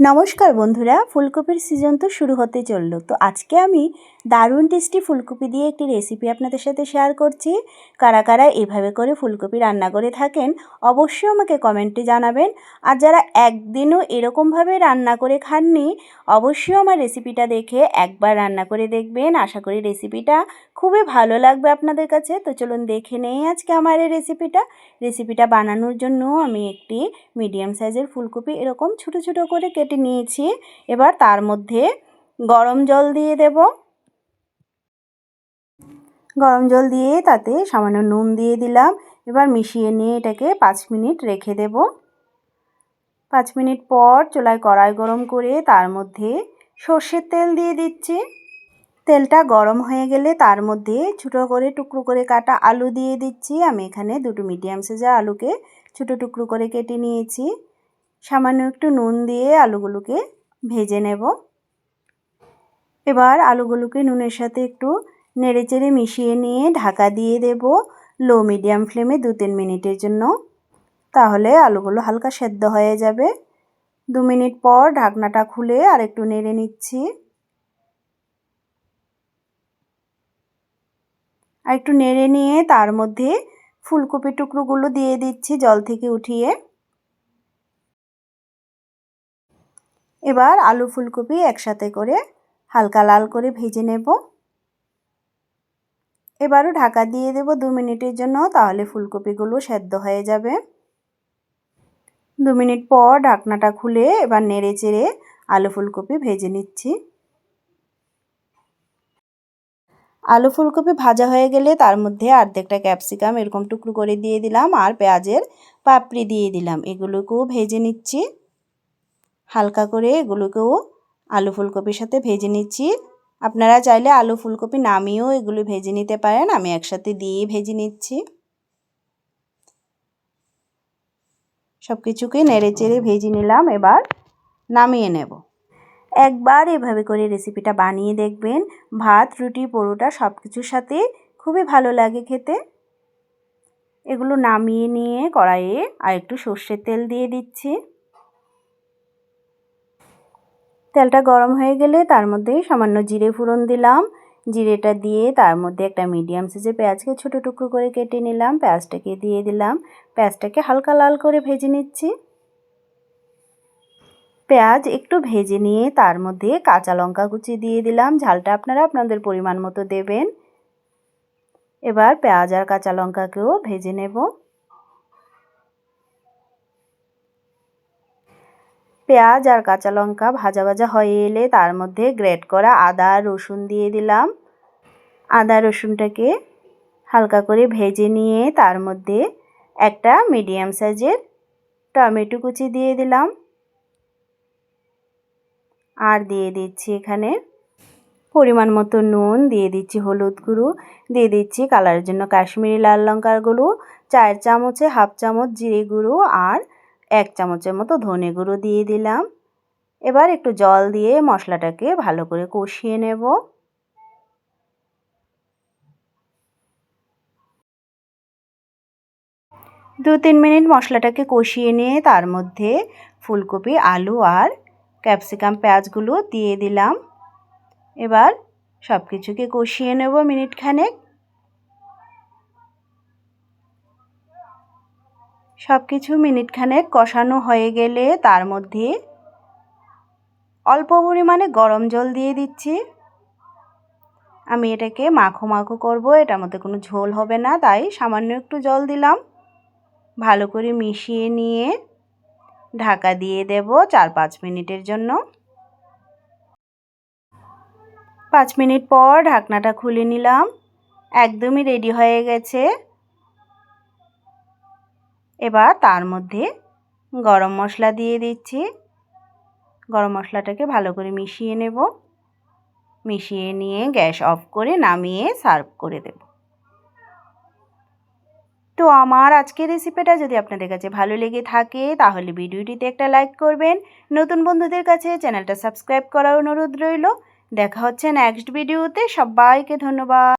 নমস্কার বন্ধুরা, ফুলকপির সিজন তো শুরু হতে চলল। তো আজকে আমি দারুণ টেস্টি ফুলকপি দিয়ে একটি রেসিপি আপনাদের সাথে শেয়ার করছি। কারা কারা এভাবে করে ফুলকপি রান্না করে থাকেন, অবশ্যই আমাকে কমেন্টে জানাবেন। আর যারা একদিনও এরকমভাবে রান্না করে খাননি, অবশ্যই আমার রেসিপিটা দেখে একবার রান্না করে দেখবেন। আশা করি রেসিপিটা খুবই ভালো লাগবে আপনাদের কাছে। তো চলুন দেখে নেই আজকে আমার এই রেসিপিটা রেসিপিটা বানানোর জন্য আমি একটি মিডিয়াম সাইজের ফুলকপি এরকম ছোটো ছোটো করে কেটে নিয়েছি। এবার তার মধ্যে গরম জল দিয়ে দেব। গরম জল দিয়ে তাতে সামান্য নুন দিয়ে দিলাম। এবার মিশিয়ে নিয়ে এটাকে পাঁচ মিনিট রেখে দেব। পাঁচ মিনিট পর চুলায় কড়াই গরম করে তার মধ্যে সর্ষের তেল দিয়ে দিচ্ছি। তেলটা গরম হয়ে গেলে তার মধ্যে ছোটো করে টুকরো করে কাটা আলু দিয়ে দিচ্ছি। আমি এখানে দুটো মিডিয়াম সাইজের আলুকে ছোটো টুকরো করে কেটে নিয়েছি। সামান্য একটু নুন দিয়ে আলুগুলোকে ভেজে নেব। এবার আলুগুলোকে নুনের সাথে একটু নেড়েচেড়ে মিশিয়ে নিয়ে ঢাকা দিয়ে দেব লো মিডিয়াম ফ্লেমে দু তিন মিনিটের জন্য। তাহলে আলুগুলো হালকা সেদ্ধ হয়ে যাবে। দু মিনিট পর ঢাকনাটা খুলে আর একটু নেড়ে নিচ্ছি। আর একটু নেড়ে নিয়ে তার মধ্যে ফুলকপি টুকরোগুলো দিয়ে দিচ্ছি জল থেকে উঠিয়ে। এবার আলু ফুলকপি একসাথে করে হালকা লাল করে ভেজে নেব। এবারও ঢাকা দিয়ে দেব দু মিনিটের জন্য, তাহলে ফুলকপিগুলো সেদ্ধ হয়ে যাবে। দু মিনিট পর ঢাকনাটা খুলে এবার নেড়ে চেড়ে আলু ফুলকপি ভেজে নিচ্ছি। আলু ফুলকপি ভাজা হয়ে গেলে তার মধ্যে অর্ধেকটা ক্যাপসিকাম এরকম টুকরো করে দিয়ে দিলাম, আর পেঁয়াজের পাপড়ি দিয়ে দিলাম, এগুলোকেও ভেজে নিচ্ছি। হালকা করে এগুলোকেও আলু ফুলকপির সাথে ভেজে নিচ্ছি। আপনারা চাইলে আলু ফুলকপি নামিয়েও এগুলো ভেজে নিতে পারেন। আমি একসাথে দিয়ে ভেজে নিচ্ছি। সব কিছুকে নেড়ে চেড়ে ভেজে নিলাম। এবার নামিয়ে নেব। একবার এভাবে করে রেসিপিটা বানিয়ে দেখবেন। ভাত, রুটি, পরোটা সব কিছুর সাথে খুবই ভালো লাগে খেতে। এগুলো নামিয়ে নিয়ে কড়াইয়ে আর একটু সর্ষের তেল দিয়ে দিচ্ছি। তেলটা গরম হয়ে গেলে তার মধ্যে সামান্য জিরে ফোড়ন দিলাম। জিরেটা দিয়ে তার মধ্যে একটা মিডিয়াম সাইজের পেঁয়াজকে ছোটো টুকরো করে কেটে নিলাম। পেঁয়াজটাকে দিয়ে দিলাম। পেঁয়াজটাকে হালকা লাল করে ভেজে নিচ্ছি। পেঁয়াজ একটু ভেজে নিয়ে তার মধ্যে কাঁচা লঙ্কা কুচি দিয়ে দিলাম। ঝালটা আপনারা আপনাদের পরিমাণ মতো দেবেন। এবার পেঁয়াজ আর কাঁচা লঙ্কাকেও ভেজে নেব। পেঁয়াজ আর কাঁচা লঙ্কা ভাজা ভাজা হয়ে এলে তার মধ্যে গ্রেট করা আদা, রসুন দিয়ে দিলাম। আদা, রসুনটাকে হালকা করে ভেজে নিয়ে তার মধ্যে একটা মিডিয়াম সাইজের টমেটো কুচি দিয়ে দিলাম। আর দিয়ে দিচ্ছি এখানে পরিমাণ মতো নুন, দিয়ে দিচ্ছি হলুদ গুঁড়ো, দিয়ে দিচ্ছি কালারের জন্য কাশ্মীরি লাল লঙ্কার গুঁড়ো, চার চামচে হাফ চামচ জিরে গুঁড়ো আর এক চামচের মতো ধনে গুঁড়ো দিয়ে দিলাম। এবার একটু জল দিয়ে মশলাটাকে ভালো করে কষিয়ে নেব। দু তিন মিনিট মশলাটাকে কষিয়ে নিয়ে তার মধ্যে ফুলকপি, আলু আর ক্যাপসিকাম পেঁয়াজগুলো দিয়ে দিলাম। এবার সব কিছুকে কষিয়ে নেব মিনিট সব কিছু মিনিট খানেক কষানো হয়ে গেলে তার মধ্যে অল্প পরিমাণে গরম জল দিয়ে দিচ্ছি। আমি এটাকে মাখো মাখো করব, এটার মধ্যে কোনো ঝোল হবে না, তাই সামান্য একটু জল দিলাম। ভালো করে মিশিয়ে নিয়ে ঢাকা দিয়ে দেব চার পাঁচ মিনিটের জন্য। পাঁচ মিনিট পর ঢাকনাটা খুলে নিলাম। একদমই রেডি হয়ে গেছে। এবার তার মধ্যে গরম মশলা দিয়ে দিচ্ছি। গরম মশলাটাকে ভালো করে মিশিয়ে নেব। মিশিয়ে নিয়ে গ্যাস অফ করে নামিয়ে সার্ভ করে দেব। তো আমার আজকের রেসিপিটা যদি আপনাদের কাছে ভালো লেগে থাকে, তাহলে ভিডিওটিতে একটা লাইক করবেন। নতুন বন্ধুদের কাছে চ্যানেলটা সাবস্ক্রাইব করার অনুরোধ রইল। দেখা হচ্ছে নেক্সট ভিডিওতে সবাইকে ধন্যবাদ।